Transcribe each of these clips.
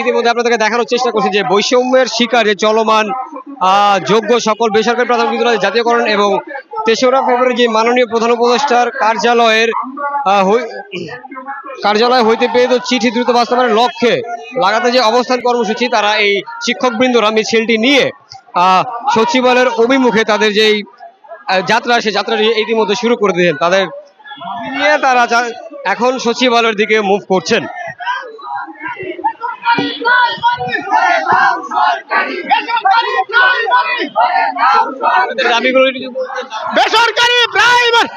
ইতিমধ্যে আপনাদেরকে দেখানোর চেষ্টা করছি যে বৈষম্যের শিকার চলমান যোগ্য সকল বেসরকারি প্রাথমিক বিদ্যালয়ের জাতীয়করণ এবং তেসরা ফেব্রুয়ারি যে মাননীয় প্রধান উপদেষ্টার কার্যালয়ের কার্যালয় হইতে পেয়ে তো চিঠি দ্রুত বাস্তবায়নের লক্ষ্যে লাগাতে যে অবস্থান কর্মসূচি, তারা এই শিক্ষকবৃন্দরা মিছিলটি নিয়ে সচিবালয়ের অভিমুখে তাদের যেই যাত্রা, সে যাত্রাটি ইতিমধ্যে শুরু করে দিয়েছেন তাদের, নিয়ে তারা এখন সচিবালয়ের দিকে মুভ করছেন তাদের দাবিগুলো একটু যদি বলতেন। বেসরকারি প্রাইমারি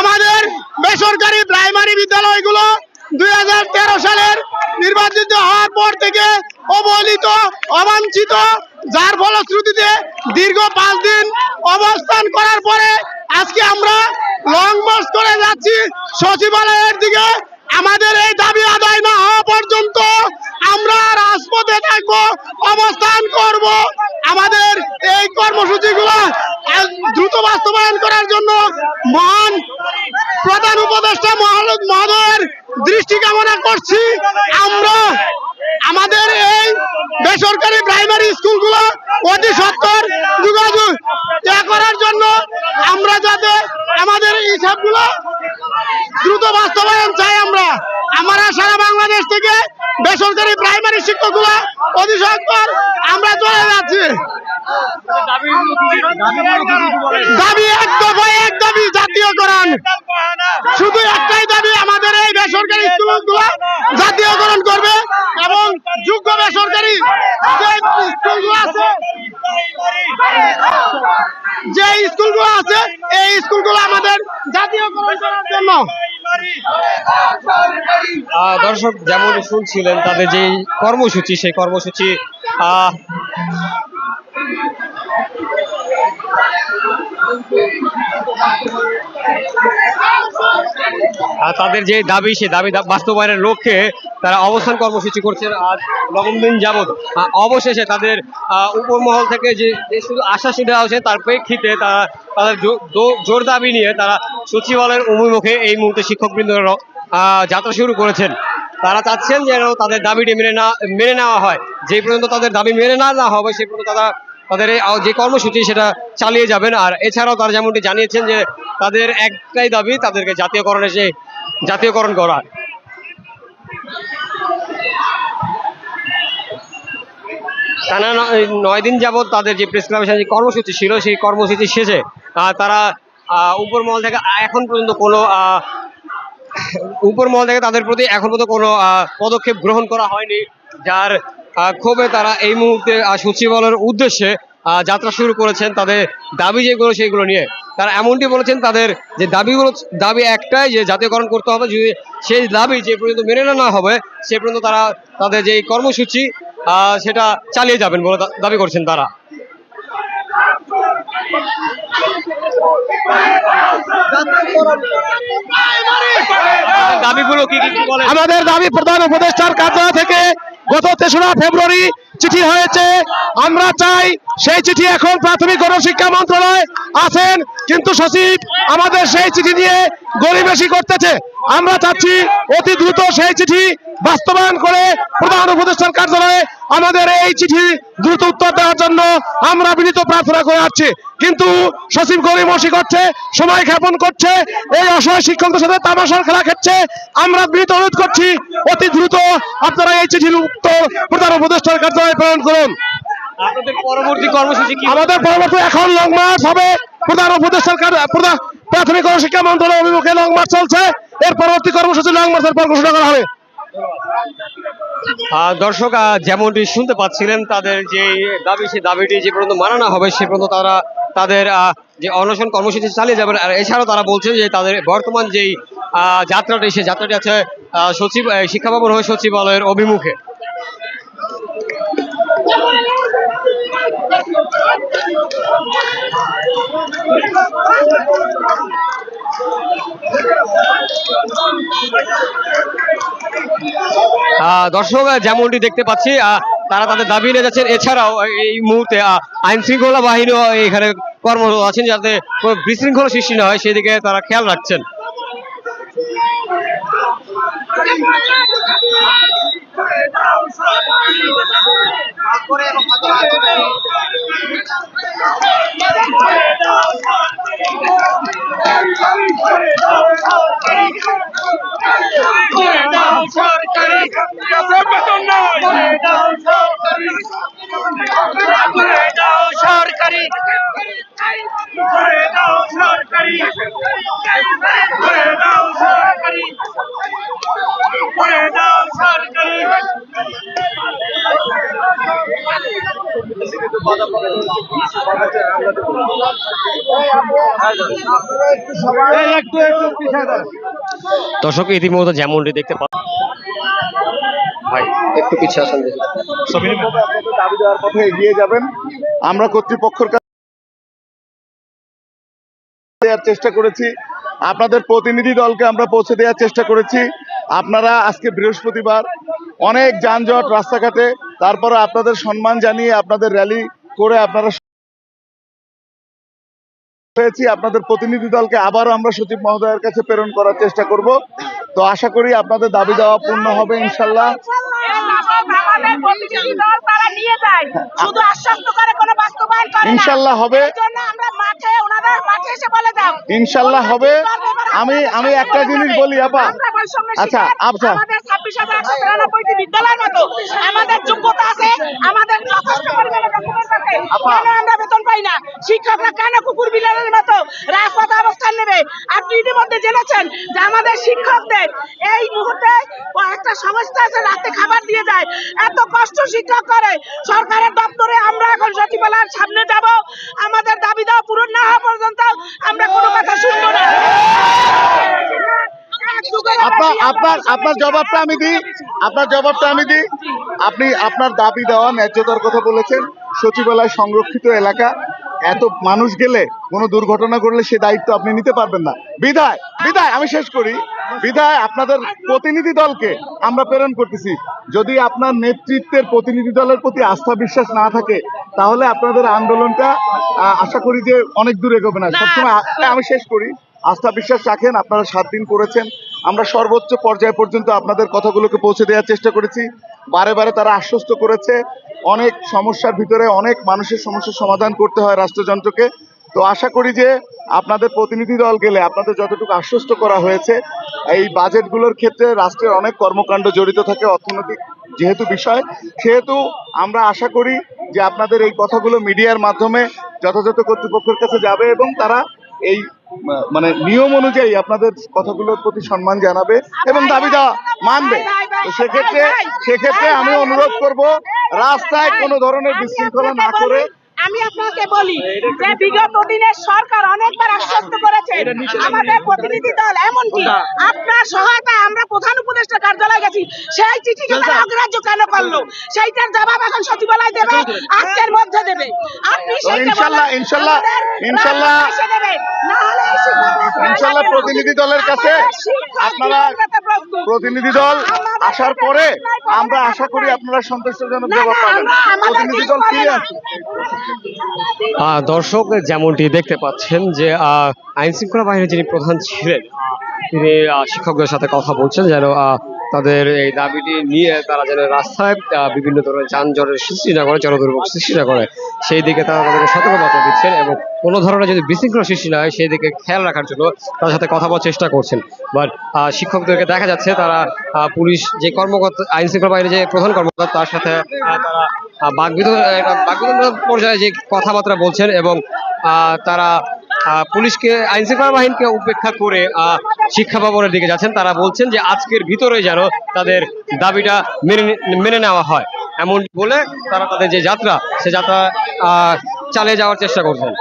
আমাদের বেসরকারি প্রাইমারি বিদ্যালয়গুলো দু হাজার তেরো সালের নির্বাচিত হওয়ার পর থেকে অবহেলিত, অবাঞ্ছিত, যার ফলশ্রুতিতে দীর্ঘ পাঁচ দিন অবস্থান করার পরে আজকে আমরা লং মার্চ করে যাচ্ছি সচিবালয়ের দিকে। আমাদের এই দাবি আদায় না হওয়া পর্যন্ত আমরা রাজপথে থাকব, অবস্থান করব। আমাদের এই কর্মসূচিগুলো দ্রুত বাস্তবায়ন করার জন্য মহান প্রধান উপদেষ্টা মহোদয়ের দৃষ্টি কামনা করছি। আমরা আমাদের এই বেসরকারি প্রাইমারি স্কুলগুলো অতি সত্তর যোগাযোগ করার জন্য আমরা যাতে আমাদের এই হিসাবগুলো দ্রুত বাস্তবায়ন চাই আমরা। আমরা সারা বাংলাদেশ থেকে বেসরকারি প্রাইমারি শিক্ষকগুলো অতি সত্তর আমরা চলে যাচ্ছি। দাবি এক দফায় এক দাবি জাতীয়করণ। শুধু একটাই দাবি আমাদের এই বেসরকারি স্কুলগুলো জাতীয়করণ করবে এবং বেসরকারি যে আছে যে স্কুলগুলো আছে, এই স্কুলগুলো আমাদের দর্শক যেমন শুনছিলেন, তাদের যে কর্মসূচি, সেই কর্মসূচি তাদের যে দাবি, সেই দাবি বাস্তবায়নের লক্ষ্যে তারা অবস্থান কর্মসূচি করছেন। আজ দিন যাবৎ অবশেষে তাদের আহ, উপরমহল থেকে যে শুধু আশ্বাস দেওয়া হয়েছে তার প্রেক্ষিতে তারা তাদের জোর দাবি নিয়ে তারা সচিবালয়ের অভিমুখে এই মুহূর্তে শিক্ষকবৃন্দ যাত্রা শুরু করেছেন। তারা চাচ্ছেন যেন তাদের দাবিটি মেনে না মেনে নেওয়া হয়। যে পর্যন্ত তাদের দাবি মেনে না না হবে সে পর্যন্ত তারা তাদের যে কর্মসূচি সেটা চালিয়ে যাবেন। আর এছাড়াও তারা যেমনটি জানিয়েছেন যে তাদের একটাই দাবি তাদেরকে জাতীয়করণে যে জাতীয়করণ করা। টানা নয় দিন যাবত তাদের যে প্রেস ক্লাবের যে কর্মসূচি ছিল, সেই কর্মসূচি শেষে তারা উপর মহল থেকে এখন পর্যন্ত কোনো উপর মহল থেকে তাদের প্রতি এখন পর্যন্ত কোনো পদক্ষেপ গ্রহণ করা হয়নি, যার ক্ষোভে তারা এই মুহূর্তে সচিবালয়ের উদ্দেশ্যে যাত্রা শুরু করেছেন। তাদের দাবি যেগুলো সেইগুলো নিয়ে তারা এমনটি বলেছেন, তাদের যে দাবিগুলো, দাবি একটাই যে জাতীয়করণ করতে হবে, যদি সেই দাবি যে পর্যন্ত মেনে না হবে, সে পর্যন্ত তারা, তাদের যে কর্মসূচি সেটা চালিয়ে যাবেন বলে দাবি করছেন তারা। দাবিগুলো কি আমাদের দাবি প্রধান উপদেষ্টার কার্যালয় থেকে গত তেসরা ফেব্রুয়ারি চিঠি হয়েছে। আমরা চাই সেই চিঠি এখন প্রাথমিক গণশিক্ষা মন্ত্রণালয় আছেন, কিন্তু সচিব আমাদের সেই চিঠি নিয়ে গরিবেশি করতেছে। আমরা চাচ্ছি অতি দ্রুত সেই চিঠি বাস্তবায়ন করে প্রধান উপদেষ্টার কার্যালয়ে আমাদের এই চিঠি দ্রুত উত্তর দেওয়ার জন্য আমরা বিনীত প্রার্থনা করে আসছি। কিন্তু সচিব গরিমসি করছে, সময় ক্ষেপণ করছে, এই অসহায় শিক্ষকদের সাথে তামাশার খেলা খেলছে। আমরা বিনীত অনুরোধ করছি, অতি দ্রুত আপনারা এই চিঠির উত্তর প্রধান উপদেষ্টার কার্যালয়ে প্রেরণ করুন। আপনাদের পরবর্তী কর্মসূচি কি? আমাদের পরবর্তী এখন লং মার্চ হবে। প্রধান উপদেষ্টার প্রধান প্রাথমিক শিক্ষা মন্ত্রণালয় অভিমুখে লং মার্চ চলছে। এর পরবর্তী কর্মসূচি লং মার্চের পর ঘোষণা করা হবে। দর্শক যেমনটি শুনতে পাচ্ছিলেন তাদের যে দাবি সেই দাবিটি যে পর্যন্ত মানানো হবে সে পর্যন্ত তারা তাদের যে অনশন কর্মসূচি চালিয়ে যাবেন। আর এছাড়াও তারা বলছেন যে তাদের বর্তমান যেই আহ, যাত্রাটি সেই যাত্রাটি আছে সচিব শিক্ষা ভবন হয়ে সচিবালয়ের অভিমুখে। দর্শক যেমনটি দেখতে পাচ্ছি তারা তাদের দাবি নিয়ে যাচ্ছেন। এছাড়াও এই মুহূর্তে আইন শৃঙ্খলা বাহিনীও এখানে কর্মরত আছেন, যাতে কোনো বিশৃঙ্খলা সৃষ্টি না হয়, সেদিকে তারা খেয়াল রাখছেন। সরকারি দর্শক ইতিমধ্যে যেমনটি দেখতে পা ভাই একটু পিছিয়ে আসেন। দাবি দেওয়ার পথে এগিয়ে যাবেন আমরা কর্তৃপক্ষের দেওয়ার চেষ্টা করেছি। আপনাদের প্রতিনিধি দলকে আমরা পৌঁছে দেওয়ার চেষ্টা করেছি। আপনারা আজকে বৃহস্পতিবার অনেক যানজট রাস্তাঘাটে তারপরে আপনাদের সম্মান জানিয়ে আপনাদের র্যালি করে আপনারা পেয়েছি আপনাদের প্রতিনিধি দলকে আবারও আমরা সচিব মহোদয়ের কাছে প্রেরণ করার চেষ্টা করব তো আশা করি আপনাদের দাবি দেওয়া পূর্ণ হবে ইনশাল্লাহ নিয়ে যায়। শুধু আশ্বস্ত করে কোনো বাস্তবায়ন করে না। হবে। আমরা মাঠে ওনাদের মাঠে এসে বলে দাও ইনশাল্লাহ হবে। আমি আমি একটা জিনিস বলি আপা। আচ্ছা আচ্ছা আমাদের বিদ্যালয়ের মতো আমাদের যোগ্যতা আছে। আমাদের যথেষ্ট পরিমাণে ডকুমেন্ট আছে আমরা বেতন পাই না? শিক্ষকরা কেন কুকুর বিড়ালের মতো রাজপথে অবস্থান নেবে? আপনি ইতিমধ্যে জেনেছেন যে আমাদের শিক্ষকদের এই মুহূর্তে একটা সংস্থা আছে রাতে খাবার দিয়ে যায়। এত কষ্ট শিক্ষক করে। সরকারের দপ্তরে আমরা এখন সচিবালয়ের সামনে যাব। আমাদের দাবি দেওয়া পূরণ না হওয়া পর্যন্ত আমরা কোনো কথা শুনব না। সচিবালয় সংরক্ষিত এলাকা। এত মানুষ গেলে, কোনো দুর্ঘটনা করলে সে দায়িত্ব আপনি নিতে পারবেন না। বিদায় বিধায় আমি শেষ করি। বিধায় আপনাদের প্রতিনিধি দলকে আমরা প্রেরণ করতেছি। যদি আপনার নেতৃত্বের প্রতিনিধি দলের প্রতি আস্থা বিশ্বাস না থাকে তাহলে আপনাদের আন্দোলনটা আশা করি যে অনেক দূর এগোবে না। সবসময় আমি শেষ করি। আস্থা বিশ্বাস রাখেন আপনারা সাত দিন করেছেন। আমরা সর্বোচ্চ পর্যায় পর্যন্ত আপনাদের কথাগুলোকে পৌঁছে দেওয়ার চেষ্টা করেছি। বারে বারে তারা আশ্বস্ত করেছে। অনেক সমস্যার ভিতরে অনেক মানুষের সমস্যার সমাধান করতে হয় রাষ্ট্রযন্ত্রকে। তো আশা করি যে আপনাদের প্রতিনিধি দল গেলে আপনাদের যতটুকু আশ্বস্ত করা হয়েছে, এই বাজেটগুলোর ক্ষেত্রে রাষ্ট্রের অনেক কর্মকাণ্ড জড়িত থাকে, অর্থনৈতিক যেহেতু বিষয়, সেহেতু আমরা আশা করি যে আপনাদের এই কথাগুলো মিডিয়ার মাধ্যমে যথাযথ কর্তৃপক্ষের কাছে যাবে এবং তারা এই মানে নিয়ম অনুযায়ী আপনাদের কথাগুলোর প্রতি সম্মান জানাবে এবং দাবি দেওয়া মানবে। তো সেক্ষেত্রে সেক্ষেত্রে আমি অনুরোধ করব, রাস্তায় কোনো ধরনের বিশৃঙ্খলা না করে আমি আপনাকে বলি যে বিগত দিনের সরকার অনেকবার আশ্বস্ত করেছে আমাদের প্রতিনিধি দল এমনকি আপনার সহায়তায় আমরা প্রধান উপদেষ্টা কার্যালয়ে গেছি সেই চিঠিকে তারা অগ্রাহ্য কেন করল? সেইটার জবাব এখন সচিবালয় দেবে আজকের মধ্যে দেবে। আপনি ইনশাল্লাহ, ইনশাল্লাহ, ইনশাল্লাহ, প্রতিনিধি দলের কাছে আপনারা। প্রতিনিধি দল আসার পরে আমরা আশা করি আপনারা সন্তুষ্টজনক জবাব পাবেন। প্রতিনিধি দল ফিরে। আসুন দর্শক, যেমনটি দেখতে পাচ্ছেন যে আইন শৃঙ্খলা বাহিনীর যিনি প্রধান ছিলেন তিনি শিক্ষকদের সাথে কথা বলছেন যেন তাদের এই দাবিটি নিয়ে তারা যেন রাস্তায় বিভিন্ন ধরনের যানজটের সৃষ্টি না করে, জনদুর্ভোগ সৃষ্টি না করে, সেই দিকে তারা তাদেরকে সতর্কবার্তা দিচ্ছেন এবং কোনো ধরনের যদি বিশৃঙ্খলা সৃষ্টি না হয়, সেই দিকে খেয়াল রাখার জন্য তাদের সাথে কথা বলার চেষ্টা করছেন। বাট শিক্ষকদেরকে দেখা যাচ্ছে তারা পুলিশ যে কর্মকর্তা, আইন শৃঙ্খলা বাহিনীর যে প্রধান কর্মকর্তা, তার সাথে তারা একটা বাকবিতণ্ডা পর্যায়ে যে কথাবার্তা বলছেন এবং তারা পুলিশকে, আইন শৃঙ্খলা বাহিনীকে উপেক্ষা করে শিক্ষা ভবনের দিকে যাচ্ছেন। তারা বলছেন যে আজকের ভিতরে যেন তাদের দাবিটা মেনে মেনে নেওয়া হয়। এমন বলে তারা তাদের যে যাত্রা, সে যাত্রা চালিয়ে যাওয়ার চেষ্টা করছেন।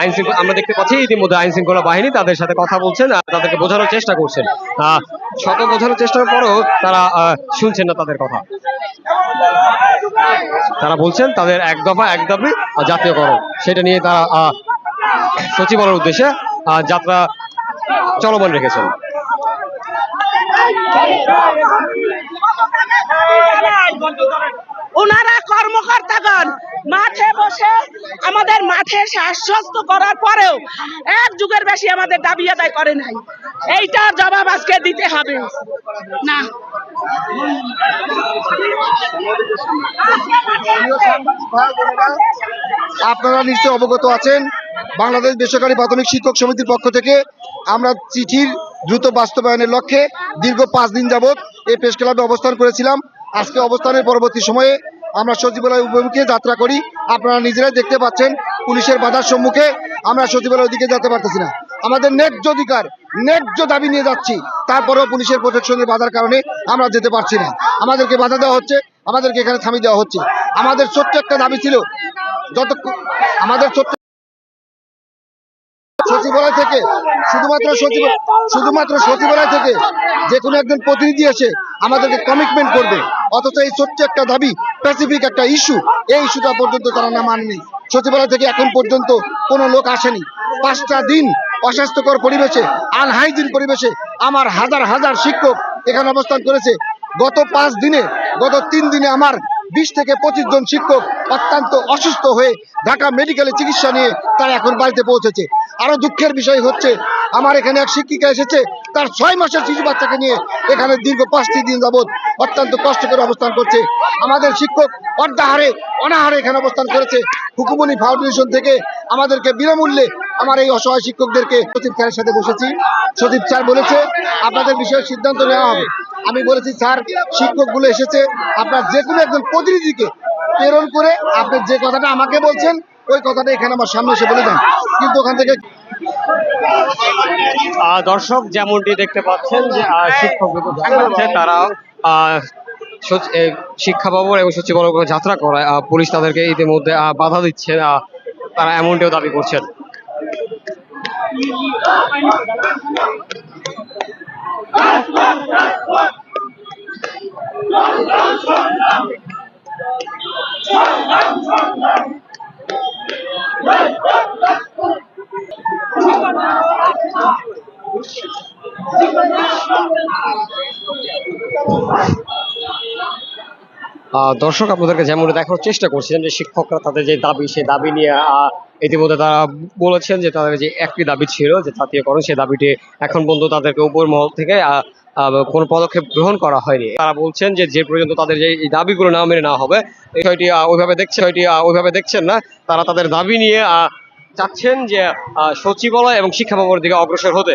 আইন আমরা দেখতে পাচ্ছি ইতিমধ্যে আইন শৃঙ্খলা বাহিনী তাদের সাথে কথা বলছেন আর তাদেরকে বোঝানোর চেষ্টা করছেন। শত বোঝানোর চেষ্টার পরেও তারা শুনছেন না তাদের কথা। তারা বলছেন তাদের এক দফা এক দাবি জাতীয়করণ। সেটা নিয়ে তারা সচিবালয়ের উদ্দেশ্যে যাত্রা চলমান রেখেছেন। ওনারা কর্মকর্তাগণ মাঠে বসে আমাদের মাঠে আশ্বস্ত করার পরেও এক যুগের বেশি আমাদের দাবি আদায় করে নাই। এইটার জবাব আজকে দিতে হবে। না। আপনারা নিশ্চয়ই অবগত আছেন। বাংলাদেশ বেসরকারি প্রাথমিক শিক্ষক সমিতির পক্ষ থেকে আমরা চিঠির দ্রুত বাস্তবায়নের লক্ষ্যে দীর্ঘ পাঁচ দিন যাবৎ এই প্রেস ক্লাবে অবস্থান করেছিলাম। আজকে অবস্থানের পরবর্তী সময়ে আমরা সচিবালয় উপমুখে যাত্রা করি। আপনারা নিজেরাই দেখতে পাচ্ছেন, পুলিশের বাধার সম্মুখে আমরা সচিবালয়ের দিকে যেতে পারতেছি না। আমাদের ন্যায্য অধিকার, ন্যায্য দাবি নিয়ে যাচ্ছি। তারপরেও পুলিশের প্রোটেকশনের বাধার কারণে আমরা যেতে পারছি না। আমাদেরকে বাধা দেওয়া হচ্ছে, আমাদেরকে এখানে থামিয়ে দেওয়া হচ্ছে। আমাদের ছোট্ট একটা দাবি ছিল যত আমাদের ছোট্ট সচিবালয় থেকে, শুধুমাত্র সচিব শুধুমাত্র সচিবালয় থেকে যে কোনো একজন প্রতিনিধি এসে আমাদেরকে কমিটমেন্ট করবে। অথচ এই ছোট্ট একটা দাবি স্পেসিফিক একটা ইস্যু এই ইস্যুটা পর্যন্ত তারা না মানেনি। সচিবালয় থেকে এখন পর্যন্ত কোনো লোক আসেনি। পাঁচটা দিন অস্বাস্থ্যকর পরিবেশে আনহাইজিন পরিবেশে আমার হাজার হাজার শিক্ষক এখানে অবস্থান করেছে। গত পাঁচ দিনে, গত তিন দিনে আমার বিশ থেকে পঁচিশ জন শিক্ষক অত্যন্ত অসুস্থ হয়ে ঢাকা মেডিকেলে চিকিৎসা নিয়ে তারা এখন বাড়িতে পৌঁছেছে। আরও দুঃখের বিষয় হচ্ছে, আমার এখানে এক শিক্ষিকা এসেছে, তার ছয় মাসের শিশু বাচ্চাকে নিয়ে এখানে দীর্ঘ পাঁচটি দিন যাবৎ অত্যন্ত কষ্ট করে অবস্থান করছে। আমাদের শিক্ষক অর্ধাহারে, অনাহারে এখানে অবস্থান করেছে। হুকুমনি ফাউন্ডেশন থেকে আমাদেরকে বিনামূল্যে আমার এই অসহায় শিক্ষকদেরকে সচিব স্যারের সাথে বসেছি। সচিব স্যার বলেছে আপনাদের বিষয়ে সিদ্ধান্ত নেওয়া হবে। আমি বলেছি স্যার শিক্ষকগুলো এসেছে। আপনার যে কোনো একজন প্রতিনিধিকে প্রেরণ করে আপনি যে কথাটা আমাকে বলছেন ওই কথাটা এখানে আমার সামনে এসে বলে দেন। কিন্তু ওখান থেকে দর্শক যেমনটি দেখতে পাচ্ছেন যে আহ, শিক্ষক যত দেখা যাচ্ছে তারা শিক্ষা ভবন এবং সচিবালয় যাত্রা করায় পুলিশ তাদেরকে ইতিমধ্যে বাধা দিচ্ছে তারা এমনটিও দাবি করছেন। আহ, দর্শক আপনাদেরকে যেমন দেখানোর চেষ্টা করছিলেন যে শিক্ষকরা তাদের যে দাবি সেই দাবি নিয়ে ইতিমধ্যে তারা বলেছেন যে তাদের যে একটি দাবি ছিল যে জাতীয়করণ সেই দাবিটি এখন পর্যন্ত তাদেরকে উপর মহল থেকে কোনো পদক্ষেপ গ্রহণ করা হয়নি। তারা বলছেন যে যে পর্যন্ত তাদের যে এই দাবিগুলো না মেনে নেওয়া হবে বিষয়টি ওইভাবে দেখছে আহ, ওইভাবে দেখছেন না তারা তাদের দাবি নিয়ে চাচ্ছেন যে সচিবালয় এবং শিক্ষা ভবনের দিকে অগ্রসর হতে।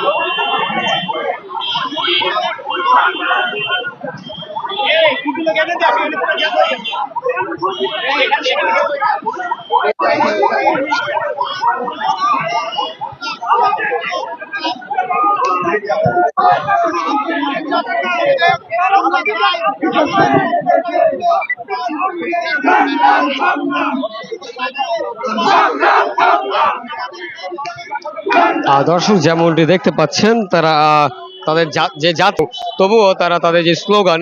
দর্শক যেমনটি দেখতে পাচ্ছেন তারা তাদের যে জাত তবুও তারা তাদের যে স্লোগান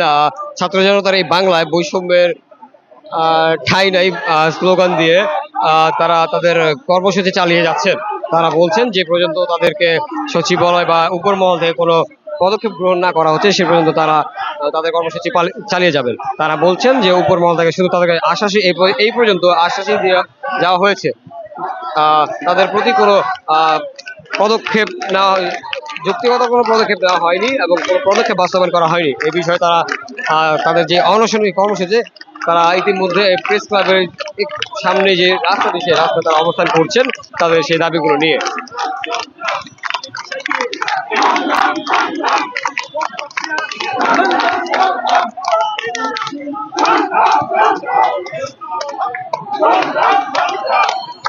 ছাত্র জনতার এই বাংলায় বৈষম্যের ঠাই নাই স্লোগান দিয়ে তারা তাদের কর্মসূচি চালিয়ে যাচ্ছেন। তারা বলছেন যে পর্যন্ত তাদেরকে সচিবালয় বা উপর মহল থেকে কোনো পদক্ষেপ গ্রহণ না করা হচ্ছে, সে পর্যন্ত তারা তাদের কর্মসূচি চালিয়ে যাবেন। তারা বলছেন যে উপর মহল থেকে শুধু তাদেরকে আশ্বাসী, এই পর্যন্ত আশ্বাসী দিয়ে যাওয়া হয়েছে। তাদের প্রতি কোনো পদক্ষেপ নেওয়া যুক্তিগত কোনো পদক্ষেপ দেওয়া হয়নি এবং কোনো পদক্ষেপ বাস্তবায়ন করা হয়নি। এই বিষয়ে তারা তাদের যে অনশনী কর্মসূচি তারা ইতিমধ্যে প্রেস ক্লাবের সামনে যে রাস্তাটি, সেই রাস্তা তারা অবস্থান করছেন তাদের সেই দাবিগুলো নিয়ে।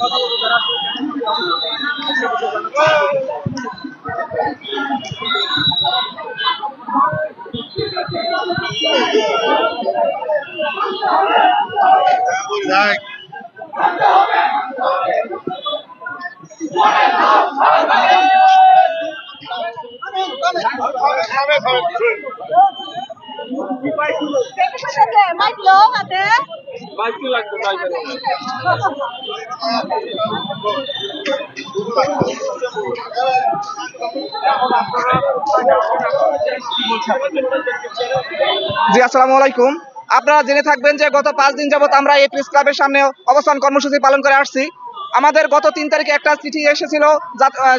কথা বলতে জি, আসসালামু আলাইকুম। আপনারা জেনে থাকবেন যে গত পাঁচ দিন যাবত আমরা এই প্রেস ক্লাবের সামনে অবস্থান কর্মসূচি পালন করে আসছি। আমাদের গত তিন তারিখে একটা চিঠি এসেছিল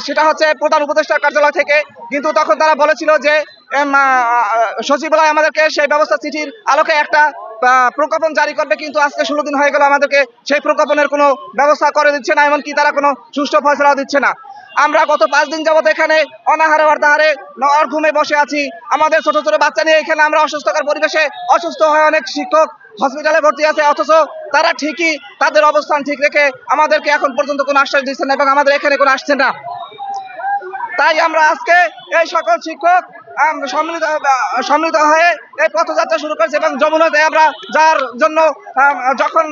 সেটা হচ্ছে প্রধান উপদেষ্টার কার্যালয় থেকে। কিন্তু তখন তারা বলেছিল যে সচিবালয় আমাদেরকে সেই ব্যবস্থা চিঠির আলোকে একটা প্রজ্ঞাপন জারি করবে, কিন্তু আজকে ষোলো দিন হয়ে গেল আমাদেরকে সেই প্রজ্ঞাপনের কোনো ব্যবস্থা করে দিচ্ছে না, এমনকি তারা কোনো সুষ্ঠু ফয়সলা দিচ্ছে না। আমরা গত পাঁচ দিন যাবত এখানে অনাহারে অর্ধাহারে নর ঘুমে বসে আছি। আমাদের ছোট ছোট বাচ্চা নিয়ে এখানে আমরা অসুস্থকর পরিবেশে অসুস্থ হয়ে অনেক শিক্ষক হসপিটালে ভর্তি আছে, অথচ তারা ঠিকই তাদের অবস্থান ঠিক রেখে আমাদেরকে এখন পর্যন্ত কোনো আশ্বাস দিচ্ছে না এবং আমাদের এখানে কোনো আসছে না। তাই আমরা আজকে এই সকল শিক্ষক সম্মিলিত সম্মিলিত হয়ে এই পথযাত্রা শুরু করেছি এবং যমুনাতে আমরা যার জন্য যখন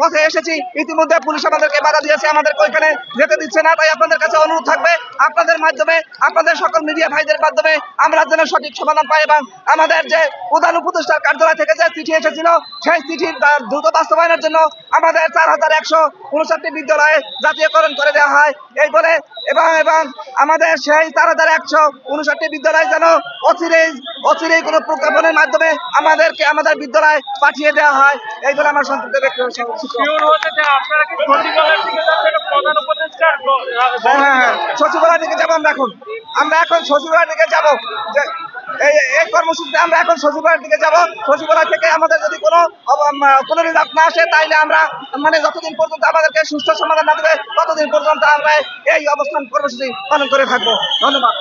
পথে এসেছি, ইতিমধ্যে পুলিশ আমাদেরকে বাধা দিয়েছে আমাদেরকে ওইখানে যেতে দিচ্ছে না, তাই আপনাদের কাছে অনুরোধ থাকবে, আপনাদের মাধ্যমে, আপনাদের সকল মিডিয়া ভাইদের মাধ্যমে আমরা যেন সঠিক সমাধান পাই এবং আমাদের যে প্রধান উপদেষ্টার কার্যালয় থেকে যে চিঠি এসেছিল, সেই চিঠির দ্রুত বাস্তবায়নের জন্য আমাদের চার হাজার একশো উনষাটটি বিদ্যালয়ে জাতীয়করণ করে দেওয়া হয়। এই বলে এবং এবং আমাদের সেই চার হাজার একশো উনষাটটি বিদ্যালয় যেন অচিরেই অচিরেই কোনো প্রজ্ঞাপনের মাধ্যমে আমাদেরকে আমাদের বিদ্যালয়ে পাঠিয়ে দেওয়া হয়। এই বলে আমার সন্তুষ্ট ব্যক্তি হ্যাঁ হ্যাঁ হ্যাঁ। সচিবালয় দিকে যাব আমরা এখন। আমরা এখন সচিবালয় দিকে যাব। এই এই কর্মসূচিতে আমরা এখন সচিবালয়ের দিকে যাব। সচিবালয় থেকে আমাদের যদি কোনো কোনো রেজাল্ট না আসে তাইলে আমরা মানে যতদিন পর্যন্ত আমাদেরকে সুস্থ সমাধান না দেবে ততদিন পর্যন্ত আমরা এই অবস্থান কর্মসূচি পালন করে থাকব। ধন্যবাদ।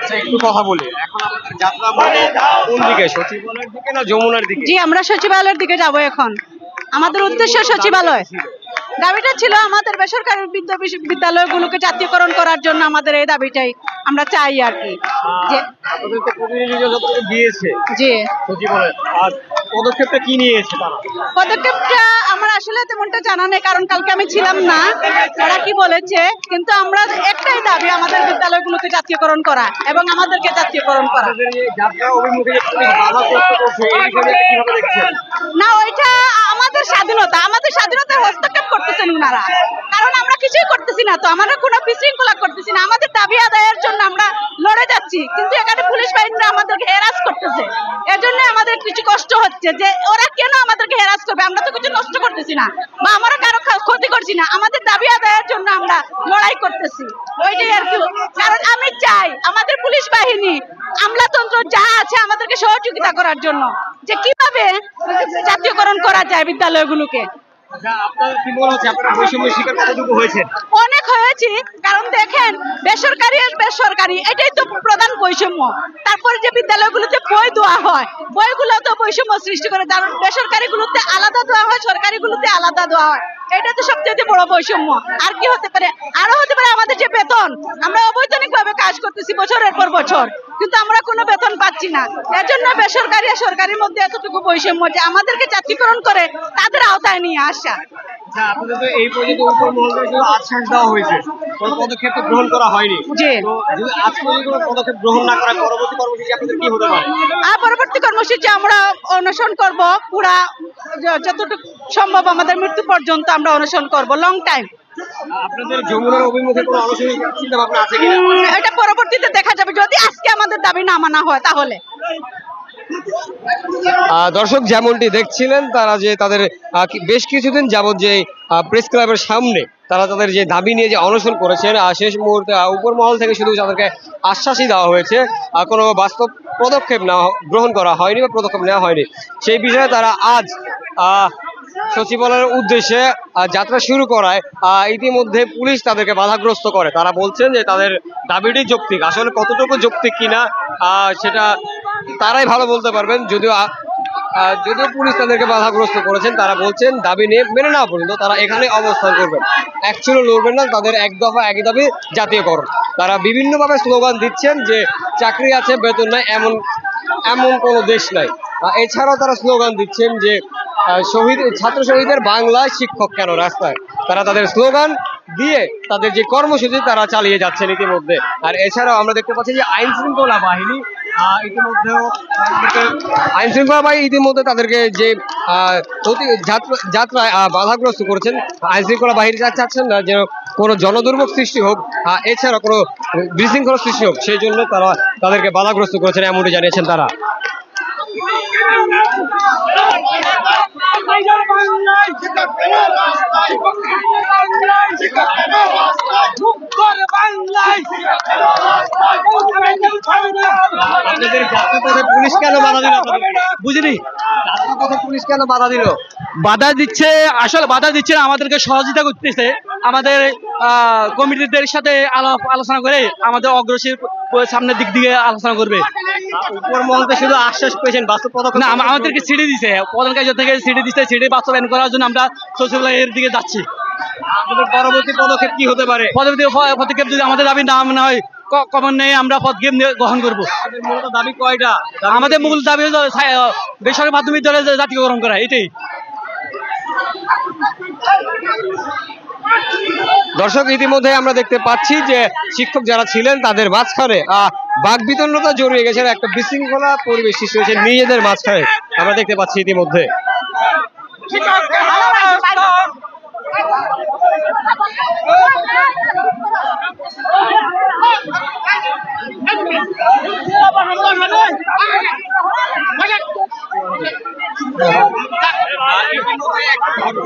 আচ্ছা, একটু কথা বলি। এখন আমাদের যাত্রা কোন দিকে? সচিবালয়ের দিকে না যমুনার দিকে? জি আমরা সচিবালয়ের দিকে যাব এখন। আমাদের উদ্দেশ্য সচিবালয়। দাবিটা ছিল আমাদের বেসরকারি বিদ্যা- বিদ্যালয়গুলোকে জাতীয়করণ করার জন্য আমাদের এই দাবিটাই আমরা চাই আর কি। জি। পদক্ষেপটা কি নিয়েছে তারা? পদক্ষেপটা আমার আসলে তেমনটা জানা নেই কারণ কালকে আমি ছিলাম না। ওরা কি বলেছে কিন্তু আমরা একটাই দাবি আমাদের বিদ্যালয়গুলোকে জাতীয়করণ করা এবং আমাদেরকে জাতীয়করণ করা। না ওইটা আমাদের স্বাধীনতা আমাদের হস্তক্ষেপ করতেছেন ওনারা কারণ আমরা কিছুই করতেছি না তো আমরা কোনো বিশৃঙ্খলা করতেছি না। আমাদের দাবি আদায়ের জন্য আমরা লড়ে যাচ্ছি কিন্তু এখানে পুলিশ বাহিনীরা আমাদেরকে হেরাস করতেছে। এর জন্য আমাদের কিছু কষ্ট হচ্ছে। যে ওরা কেন আমাদেরকে হেরাস করবে? আমরা তো কিছু নষ্ট করতেছি না। বা আমরা কারও ক্ষতি করছি না। আমাদের দাবি আদায়ের জন্য আমরা লড়াই করতেছি। ওইটাই আর কি। কারণ আমি চাই আমাদের পুলিশ বাহিনী, আমলাতন্ত্র যা আছে আমাদেরকে সহযোগিতা করার জন্য। যে কীভাবে জাতীয়করণ করা যায় বিদ্যালয়গুলোকে। মনে অনেক হয়েছি, কারণ দেখেন, বেসরকারি বেসরকারি, এটাই তো প্রধান বৈষম্য। তারপরে যে বিদ্যালয়গুলোতে বই দেওয়া হয় বইগুলো তো বৈষম্য সৃষ্টি করে কারণ বেসরকারি গুলোতে আলাদা দেওয়া হয় আলাদা দেওয়া হয়। এটা তো সবচেয়ে বড় বৈষম্য। আর কি হতে পারে? আরও হতে পারে আমাদের যে বেতন, আমরা অবৈতনিক ভাবে কাজ করতেছি বছরের পর বছর, কিন্তু আমরা কোনো বেতন পাচ্ছি না। এর জন্য বেসরকারি আর সরকারির মধ্যে এতটুকু বৈষম্য যে আমাদেরকে জাতীয়করণ করে তাদের আওতায় নিয়ে আসা। আপনাদের তো এই পর্যন্ত উপর মহল থেকে শুধু আশ্বাস দেওয়া হয়েছে। কোনো পদক্ষেপ তো গ্রহণ করা হয়নি। জি। তো যদি আজ পর্যন্ত কোনো পদক্ষেপ গ্রহণ না করা পরবর্তী কর্মসূচি আপনাদের কি হতে পারে? আর পরবর্তী কর্মসূচি আমরা অনুসরণ করব। পুরা যতটুকু সম্ভব আমাদের মৃত্যু পর্যন্ত আমরা অনুসরণ করব। লং টাইম আপনাদের যমুনার অভিমুখে কোনো আলোচনা চিন্তা ভাবনা আছে কিনা? এটা পরবর্তীতে দেখা যাবে। যদি আজকে আমাদের দাবি না মানা হয় তাহলে। দর্শক যেমনটি দেখছিলেন, তারা যে তাদের বেশ কিছুদিন যাবত যে প্রেস ক্লাবের সামনে তারা তাদের যে দাবি নিয়ে যে অনশন করেছেন আর শেষ মুহূর্তে উপর মহল থেকে শুধু তাদেরকে আশ্বাসই দেওয়া হয়েছে কোনো বাস্তব পদক্ষেপ নেওয়া গ্রহণ করা হয়নি বা পদক্ষেপ নেওয়া হয়নি। সেই বিষয়ে তারা আজ সচিবালয়ের উদ্দেশ্যে যাত্রা শুরু করায় ইতিমধ্যে পুলিশ তাদেরকে বাধাগ্রস্ত করে। তারা বলছেন যে তাদের দাবিটি যৌক্তিক। আসলে কতটুকু যৌক্তিক কিনা সেটা তারাই ভালো বলতে পারবেন। যদিও যদিও পুলিশ তাদেরকে বাধাগ্রস্ত করেছেন, তারা বলছেন দাবি নিয়ে মেনে নেওয়া পর্যন্ত তারা এখানে অবস্থান করবেন। এক ছিল লড়বেন না, তাদের এক দফা, একই দাবি, জাতীয়করণ। তারা বিভিন্নভাবে স্লোগান দিচ্ছেন যে চাকরি আছে, বেতন নাই, এমন এমন কোনো দেশ নাই। এছাড়াও তারা স্লোগান দিচ্ছেন যে শহীদ, ছাত্র শহীদের বাংলায় শিক্ষক কেন রাস্তায়? তারা তাদের স্লোগান দিয়ে তাদের যে কর্মসূচি, তারা চালিয়ে যাচ্ছেন ইতিমধ্যে। আর এছাড়াও আমরা দেখতে পাচ্ছি যে আইন শৃঙ্খলা বাহিনী ইতিমধ্যেও আইন শৃঙ্খলা বাহিনী ইতিমধ্যে তাদেরকে যে যাত্রায় বাধাগ্রস্ত করেছেন, আইন শৃঙ্খলা বাহিনী চাচ্ছেন না যেন কোনো জনদুর্ভোগ সৃষ্টি হোক এছাড়া কোনো বিশৃঙ্খলা সৃষ্টি হোক, সেই জন্য তারা তাদেরকে বাধাগ্রস্ত করেছেন, এমনটি জানিয়েছেন তারা। আপনাদের যাত্রাপথে পুলিশ কেন বাধা দিল? বুঝলি যাত্রাপথে পুলিশ কেন বাধা দিল? বাধা দিচ্ছে আসলে বাধা দিচ্ছে না আমাদেরকে সহযোগিতা করতেছে। আমাদের আহ, কমিটিদের সাথে আলাপ আলোচনা করে আমাদের অগ্রসর সামনের দিক দিয়ে আলোচনা করবে। উপর মহলতে শুধু আশ্বাস পেয়েছেন বাস্তব পদক্ষেপ না আমাদেরকে সিঁড়ি দিছে। প্রধান কার্য থেকে সিঁড়ি দিচ্ছে সিঁড়ি বাস্তবায়ন করার জন্য আমরা সচিবালয় এর দিকে যাচ্ছি। পরবর্তী পদক্ষেপ কি হতে পারে? পদক্ষেপ পদক্ষেপ যদি আমাদের দাবি না না হয় কমন নেই আমরা পদক্ষেপ গ্রহণ করব। মূলত দাবি কয়টা? আমাদের মূল দাবি হলো বেসরকারি মাধ্যমিক বিদ্যালয়ে জাতীয়করণ করা এটাই। দর্শক ইতিমধ্যে আমরা দেখতে পাচ্ছি যে শিক্ষক যারা ছিলেন তাদের মাঝখানে বাক বিতন্নতা জড়িয়ে গেছে, একটা বিশৃঙ্খলা পরিবেশ সৃষ্টি হয়েছে নিজেদের মাঝখানে। আমরা দেখতে পাচ্ছি ইতিমধ্যে।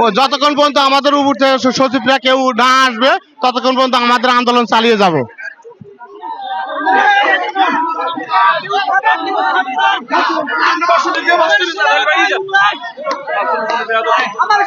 ও, যতক্ষণ পর্যন্ত আমাদের উপর থেকে সচিবরা কেউ না আসবে, ততক্ষণ পর্যন্ত আমাদের আন্দোলন চালিয়ে যাব। আমার